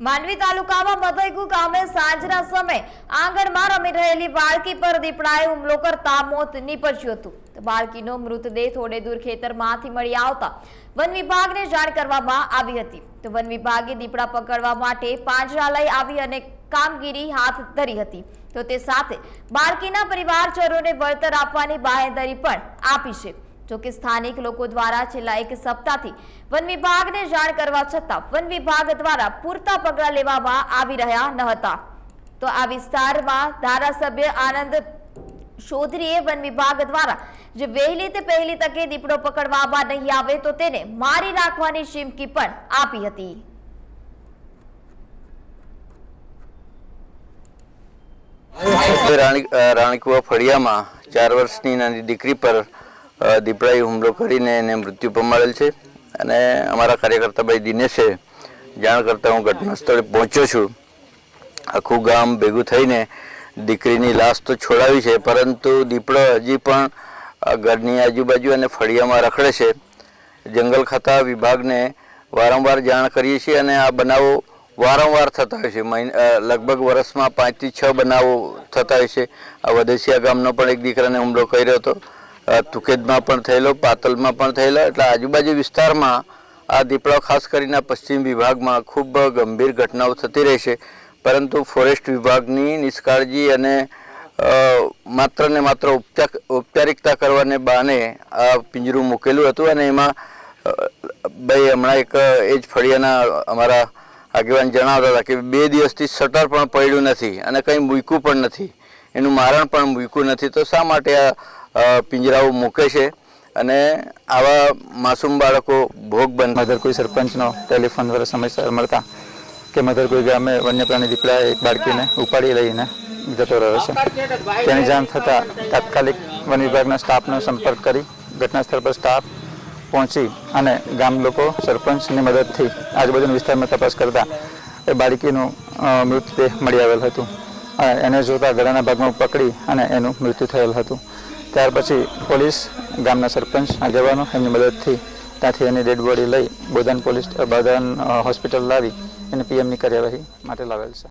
માંડવી તાલુકામાં મધઈકુ ગામે સાંજના સમયે આંગણમાં રમી રહેલી બાળકી પર દીપડાએ હુમલો કરતા મોત નીપજ્યું હતું. બાળકીનો મૃતદેહ થોડે દૂર ખેતરમાંથી મળી આવતા વન વિભાગને જાણ કરવામાં આવી હતી. તો વન વિભાગે દીપડા પકડવા માટે પાંજરા લઈ આવી અને કામગીરી હાથ ધરી હતી. તો તે સાથે બાળકીના પરિવારજનોને વળતર આપવાની બાહેંધરી પણ આપી છે. જોકે સ્થાનિક લોકો દ્વારા છેલ્લા એક સપ્તાહથી વન વિભાગને જાણ કરવા છતાં વન વિભાગ દ્વારા પૂરતા પગલાં લેવામાં આવી રહ્યા ન હતા. તો આ વિસ્તારમાં ધારાસભ્ય આનંદ ચૌધરીએ વન વિભાગ દ્વારા જે વહેલી તે પહેલી તકે દીપડો પકડવામાં નહીં આવે તો તેને મારી નાખવાની ચીમકી પણ આપી હતી. રાણીકુવા ફળિયામાં ચાર વર્ષની નાની દીકરી પર દીપડાએ હુમલો કરીને એને મૃત્યુ પમાડેલ છે અને અમારા કાર્યકર્તા ભાઈ દિનેશે જાણ કરતા હું ઘટના સ્થળે પહોંચ્યો છું. આખું ગામ ભેગું થઈને દીકરીની લાશ તો છોડાવી છે, પરંતુ દીપડો હજી પણ ઘરની આજુબાજુ અને ફળિયામાં રખડે છે. જંગલ ખાતા વિભાગને વારંવાર જાણ કરીએ છીએ અને આ બનાવો વારંવાર થતા હોય છે. લગભગ વર્ષમાં પાંચથી છ બનાવો થતા હોય છે. આ વધેસિયા ગામનો પણ એક દીકરાને હુમલો કર્યો હતો. તુકેદમાં પણ થયેલો પાતલમાં પણ થયેલો, એટલે આજુબાજુ વિસ્તારમાં આ દીપડાઓ ખાસ કરીને પશ્ચિમ વિભાગમાં ખૂબ ગંભીર ઘટનાઓ થતી રહેશે પરંતુ ફોરેસ્ટ વિભાગની નિષ્કાળજી અને માત્ર ને માત્ર ઔપચારિકતા કરવાને બહાને આ પિંજરું મૂકેલું હતું અને એમાં ભાઈ હમણાં એક, એ જ ફળિયાના અમારા આગેવાન જણાવતા હતા કે બે દિવસથી શટર પણ પડ્યું નથી અને કંઈ મૂક્યું પણ નથી. એનું મારણ પણ મૂક્યું નથી. તો શા માટે આ પિંજરાઓ મૂકે છે અને આવા માસૂમ બાળકો ભોગ બન મધર કોઈ સરપંચનો ટેલિફોન દ્વારા સમયસર મળતા કે મધર કોઈ ગામે વન્ય પ્રાણી દીપડાએ એક બાળકીને ઉપાડી લઈને જતો રહ્યો છે. તેની જાણ થતાં તાત્કાલિક વન વિભાગના સ્ટાફનો સંપર્ક કરી ઘટના સ્થળ પર સ્ટાફ પહોંચી અને ગામ લોકો સરપંચની મદદથી આજુબાજુના વિસ્તારમાં તપાસ કરતા એ બાળકીનું મૃતદેહ મળી આવેલ હતું. અને એને જોતા ગળાના ભાગમાં પકડી અને એનું મૃત્યુ થયેલ હતું. ત્યાર પછી પોલીસ, ગામના સરપંચ, આગેવાનો એમની મદદથી ત્યાંથી એની ડેડ બોડી લઈ બોધન પોલીસ, બોધન હોસ્પિટલ લાવી એને પીએમની કાર્યવાહી માટે લાવેલ છે.